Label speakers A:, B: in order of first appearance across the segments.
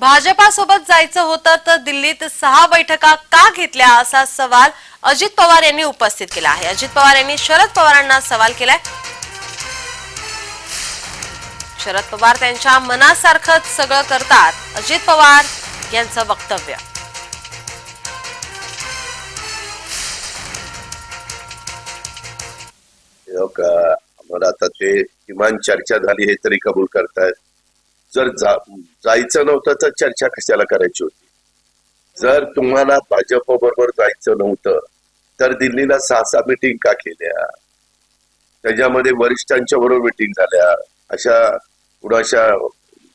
A: भाजपासोबत जायचं होतं तर दिल्लीत सहा बैठका का घेतल्या असा सवाल अजित पवार यांनी उपस्थित केला आहे. अजित पवार यांनी शरद पवारांना सवाल केलाय. शरद पवार त्यांच्या मनासारखंच सगळं करतात. अजित पवार यांचं वक्तव्य.
B: का आम्हाला आता ते किमान चर्चा झाली हे तरी कबूल करतायत. जर जा, जायचं नव्हतं तर चर्चा कशाला करायची होती? जर तुम्हाला भाजप बरोबर जायचं नव्हतं तर दिल्लीला सहा सहा मिटिंग का केल्या? त्याच्यामध्ये वरिष्ठांच्या बरोबर मिटिंग झाल्या. अशा कुणाशा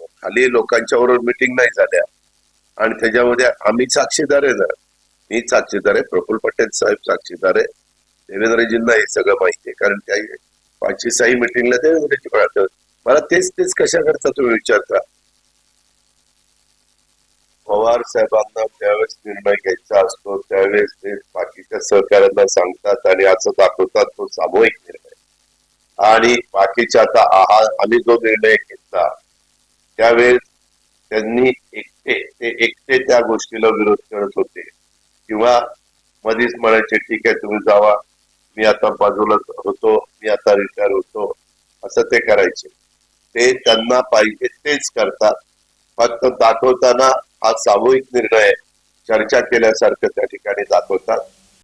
B: खाली लोकांच्या बरोबर मिटिंग नाही झाल्या. आणि त्याच्यामध्ये आम्ही साक्षीदार आहे ना. मी साक्षीदार आहे. प्रफुल्ल पटेल साहेब साक्षीदार आहे. देवेंद्रजींना हे सगळं माहिती आहे. कारण त्या पाचशे सही मिटिंगला देवेंद्रजी कळतं मला तेच तेच कशा करता तुम्ही विचारता? पवार साहेबांना त्यावेळेस निर्णय घ्यायचा असतो त्यावेळेस ते बाकीच्या सहकाऱ्यांना सांगतात आणि असं दाखवतात तो सामूहिक निर्णय. आणि बाकीच्या आता आहा आम्ही जो निर्णय घेतला त्यावेळेस त्यांनी एकटे ते एकटे त्या गोष्टीला विरोध करत होते. किंवा मधीच म्हणायचे ठीक आहे तुम्ही जावा. मी आता बाजूला होतो मी आता रिटायर होतो. असं ते करायचे. ते त्यांना पाहिजे तेच करतात. फक्त दाखवताना हा सामूहिक निर्णय चर्चा केल्यासारखं त्या ठिकाणी दाखवतात.